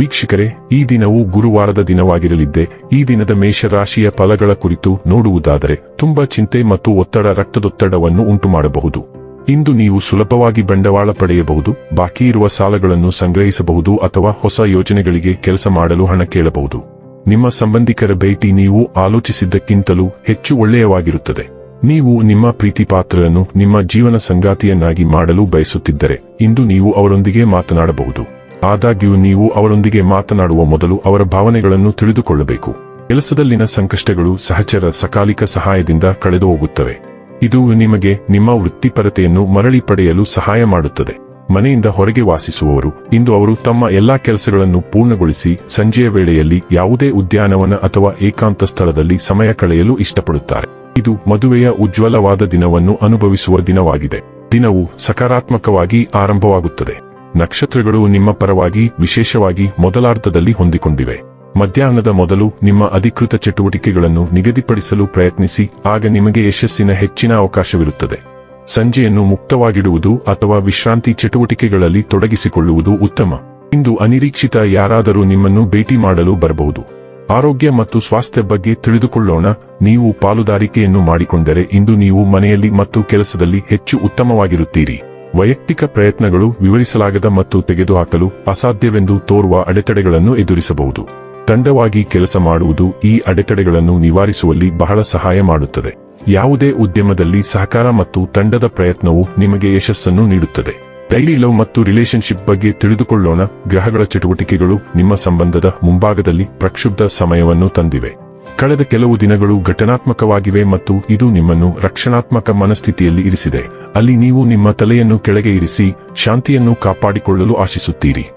ವೀಕ್ಷಕರೇ, ಈ ದಿನವು ಗುರುವಾರದ ದಿನವಾಗಿರಲಿದ್ದೆ, ಈ ದಿನದ ಮೇಷರಾಶಿಯ ಫಲಗಳ ಕುರಿತು ನೋಡುವುದಾದರೆ, ತುಂಬಾ ಚಿಂತೆ ಮತ್ತು ಒತ್ತಡ ರಕ್ತದೊತ್ತಡವನ್ನು ಉಂಟುಮಾಡಬಹುದು. ಇಂದು ನೀವು ಸುಲಭವಾಗಿ ಬಂಡವಾಳ ಪಡೆಯಬಹುದು, ಬಾಕಿ ಇರುವ ಸಾಲಗಳನ್ನು ಸಂಗ್ರಹಿಸಬಹುದು ಅಥವಾ ಹೊಸ ಯೋಜನೆಗಳಿಗೆ ಕೆಲಸ ಮಾಡಲು ಹಣ ಕೇಳಬಹುದು. ನಿಮ್ಮ ಸಂಬಂಧಿಕರ ಭೇಟಿ ನೀವು ಆಲೋಚಿಸಿದ್ದಕ್ಕಿಂತಲೂ ಹೆಚ್ಚು ಒಳ್ಳೆಯವಾಗಿರುತ್ತದೆ. ನೀವು ನಿಮ್ಮ ಪ್ರೀತಿ ಪಾತ್ರರನ್ನು ನಿಮ್ಮ ಜೀವನ ಸಂಗಾತಿಯನ್ನಾಗಿ ಮಾಡಲು ಬಯಸುತ್ತಿದ್ದರೆ, ಇಂದು ನೀವು ಅವರೊಂದಿಗೆ ಮಾತನಾಡಬಹುದು. ಆದಾಗ್ಯೂ ನೀವು ಅವರೊಂದಿಗೆ ಮಾತನಾಡುವ ಮೊದಲು ಅವರ ಭಾವನೆಗಳನ್ನು ತಿಳಿದುಕೊಳ್ಳಬೇಕು. ಕೆಲಸದಲ್ಲಿನ ಸಂಕಷ್ಟಗಳು ಸಹಚರ ಸಕಾಲಿಕ ಸಹಾಯದಿಂದ ಕಳೆದು ಹೋಗುತ್ತವೆ ಇದು ನಿಮಗೆ ನಿಮ್ಮ ವೃತ್ತಿಪರತೆಯನ್ನು ಮರಳಿ ಪಡೆಯಲು ಸಹಾಯ ಮಾಡುತ್ತದೆ. ಮನೆಯಿಂದ ಹೊರಗೆ ವಾಸಿಸುವವರು, ಇಂದು ಅವರು ತಮ್ಮ ಎಲ್ಲಾ ಕೆಲಸಗಳನ್ನು ಪೂರ್ಣಗೊಳಿಸಿ ಸಂಜೆಯ ವೇಳೆಯಲ್ಲಿ ಯಾವುದೇ ಉದ್ಯಾನವನ ಅಥವಾ ಏಕಾಂತ ಸ್ಥಳದಲ್ಲಿ ಸಮಯ ಕಳೆಯಲು ಇಷ್ಟಪಡುತ್ತಾರೆ. ಇದು ಮದುವೆಯ ಉಜ್ವಲವಾದ ದಿನವನ್ನು ಅನುಭವಿಸುವ ದಿನವಾಗಿದೆ. ದಿನವು ಸಕಾರಾತ್ಮಕವಾಗಿ ಆರಂಭವಾಗುತ್ತದೆ. ನಕ್ಷತ್ರಗಳು ನಿಮ್ಮ ಪರವಾಗಿ ವಿಶೇಷವಾಗಿ ಮೊದಲಾರ್ಧದಲ್ಲಿ ಹೊಂದಿಕೊಂಡಿವೆ. ಮಧ್ಯಾಹ್ನದ ಮೊದಲು ನಿಮ್ಮ ಅಧಿಕೃತ ಚಟುವಟಿಕೆಗಳನ್ನು ನಿಗದಿಪಡಿಸಲು ಪ್ರಯತ್ನಿಸಿ, ಆಗ ನಿಮಗೆ ಯಶಸ್ಸಿನ ಹೆಚ್ಚಿನ ಅವಕಾಶವಿರುತ್ತದೆ. ಸಂಜೆಯನ್ನು ಮುಕ್ತವಾಗಿಡುವುದು ಅಥವಾ ವಿಶ್ರಾಂತಿ ಚಟುವಟಿಕೆಗಳಲ್ಲಿ ತೊಡಗಿಸಿಕೊಳ್ಳುವುದು ಉತ್ತಮ. ಇಂದು ಅನಿರೀಕ್ಷಿತ ಯಾರಾದರೂ ನಿಮ್ಮನ್ನು ಭೇಟಿ ಮಾಡಲು ಬರಬಹುದು. ಆರೋಗ್ಯ ಮತ್ತು ಸ್ವಾಸ್ಥ್ಯ ಬಗ್ಗೆ ತಿಳಿದುಕೊಳ್ಳೋಣ. ನೀವು ಪಾಲುದಾರಿಕೆಯನ್ನು ಮಾಡಿಕೊಂಡರೆ ಇಂದು ನೀವು ಮನೆಯಲ್ಲಿ ಮತ್ತು ಕೆಲಸದಲ್ಲಿ ಹೆಚ್ಚು ಉತ್ತಮವಾಗಿರುತ್ತೀರಿ. ವೈಯಕ್ತಿಕ ಪ್ರಯತ್ನಗಳು ವಿವರಿಸಲಾಗದ ಮತ್ತು ತೆಗೆದುಹಾಕಲು ಅಸಾಧ್ಯವೆಂದು ತೋರುವ ಅಡೆತಡೆಗಳನ್ನು ಎದುರಿಸಬಹುದು. ತಂಡವಾಗಿ ಕೆಲಸ ಮಾಡುವುದು ಈ ಅಡೆತಡೆಗಳನ್ನು ನಿವಾರಿಸುವಲ್ಲಿ ಬಹಳ ಸಹಾಯ ಮಾಡುತ್ತದೆ. ಯಾವುದೇ ಉದ್ಯಮದಲ್ಲಿ ಸಹಕಾರ ಮತ್ತು ತಂಡದ ಪ್ರಯತ್ನವು ನಿಮಗೆ ಯಶಸ್ಸನ್ನು ನೀಡುತ್ತದೆ. ಡೈಲಿ ಲವ್ ಮತ್ತು ರಿಲೇಶನ್ಶಿಪ್ ಬಗ್ಗೆ ತಿಳಿದುಕೊಳ್ಳೋಣ. ಗ್ರಹಗಳ ಚಟುವಟಿಕೆಗಳು ನಿಮ್ಮ ಸಂಬಂಧದ ಮುಂಭಾಗದಲ್ಲಿ ಪ್ರಕ್ಷುಬ್ಧ ಸಮಯವನ್ನು ತಂದಿವೆ. ಕಳೆದ ಕೆಲವು ದಿನಗಳು ಘಟನಾತ್ಮಕವಾಗಿವೆ ಮತ್ತು ಇದು ನಿಮ್ಮನ್ನು ರಕ್ಷಣಾತ್ಮಕ ಮನಸ್ಥಿತಿಯಲ್ಲಿ ಇರಿಸಿದೆ. ಅಲ್ಲಿ ನೀವು ನಿಮ್ಮ ತಲೆಯನ್ನು ಕೆಳಗೆ ಇರಿಸಿ ಶಾಂತಿಯನ್ನು ಕಾಪಾಡಿಕೊಳ್ಳಲು ಆಶಿಸುತ್ತೀರಿ.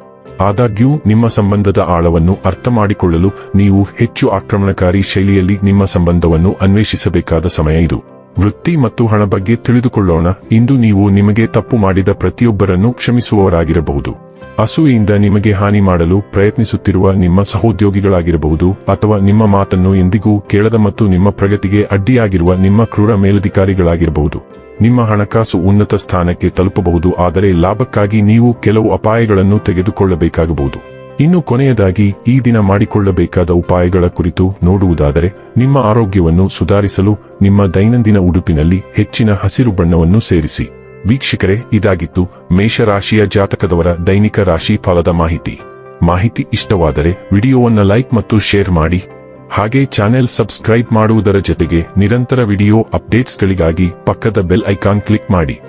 ಆದಾಗ್ಯೂ, ನಿಮ್ಮ ಸಂಬಂಧದ ಆಳವನ್ನು ಅರ್ಥ ಮಾಡಿಕೊಳ್ಳಲು ನೀವು ಹೆಚ್ಚು ಆಕ್ರಮಣಕಾರಿ ಶೈಲಿಯಲ್ಲಿ ನಿಮ್ಮ ಸಂಬಂಧವನ್ನು ಅನ್ವೇಷಿಸಬೇಕಾದ ಸಮಯ ಇದು. ವೃತ್ತಿ ಮತ್ತು ಹಣ ಬಗ್ಗೆ ತಿಳಿದುಕೊಳ್ಳೋಣ. ಇಂದು ನೀವು ನಿಮಗೆ ತಪ್ಪು ಮಾಡಿದ ಪ್ರತಿಯೊಬ್ಬರನ್ನು ಕ್ಷಮಿಸುವವರಾಗಿರಬಹುದು. ಅಸೂಯೆಯಿಂದ ನಿಮಗೆ ಹಾನಿ ಮಾಡಲು ಪ್ರಯತ್ನಿಸುತ್ತಿರುವ ನಿಮ್ಮ ಸಹೋದ್ಯೋಗಿಗಳಾಗಿರಬಹುದು ಅಥವಾ ನಿಮ್ಮ ಮಾತನ್ನು ಎಂದಿಗೂ ಕೇಳದ ಮತ್ತು ನಿಮ್ಮ ಪ್ರಗತಿಗೆ ಅಡ್ಡಿಯಾಗಿರುವ ನಿಮ್ಮ ಕ್ರೂರ ಮೇಲಧಿಕಾರಿಗಳಾಗಿರಬಹುದು. ನಿಮ್ಮ ಹಣಕಾಸು ಉನ್ನತ ಸ್ಥಾನಕ್ಕೆ ತಲುಪಬಹುದು, ಆದರೆ ಲಾಭಕ್ಕಾಗಿ ನೀವು ಕೆಲವು ಅಪಾಯಗಳನ್ನು ತೆಗೆದುಕೊಳ್ಳಬೇಕಾಗಬಹುದು. ಇನ್ನು ಕೊನೆಯದಾಗಿ ಈ ದಿನ ಮಾಡಿಕೊಳ್ಳಬೇಕಾದ ಉಪಾಯಗಳ ಕುರಿತು ನೋಡುವುದಾದರೆ, ನಿಮ್ಮ ಆರೋಗ್ಯವನ್ನು ಸುಧಾರಿಸಲು ನಿಮ್ಮ ದೈನಂದಿನ ಉಡುಪಿನಲ್ಲಿ ಹೆಚ್ಚಿನ ಹಸಿರು ಬಣ್ಣವನ್ನು ಸೇರಿಸಿ. ವೀಕ್ಷಕರೇ, ಇದಾಗಿತ್ತು ಮೇಷರಾಶಿಯ ಜಾತಕದವರ ದೈನಿಕ ರಾಶಿ ಫಲದ ಮಾಹಿತಿ. ಮಾಹಿತಿ ಇಷ್ಟವಾದರೆ ವಿಡಿಯೋವನ್ನು ಲೈಕ್ ಮತ್ತು ಶೇರ್ ಮಾಡಿ. ಹಾಗೆ ಚಾನೆಲ್ ಸಬ್ಸ್ಕ್ರೈಬ್ ಮಾಡುವುದರ ಜೊತೆಗೆ ನಿರಂತರ ವಿಡಿಯೋ ಅಪ್ಡೇಟ್ಸ್ಗಳಿಗಾಗಿ ಪಕ್ಕದ ಬೆಲ್ ಐಕಾನ್ ಕ್ಲಿಕ್ ಮಾಡಿ.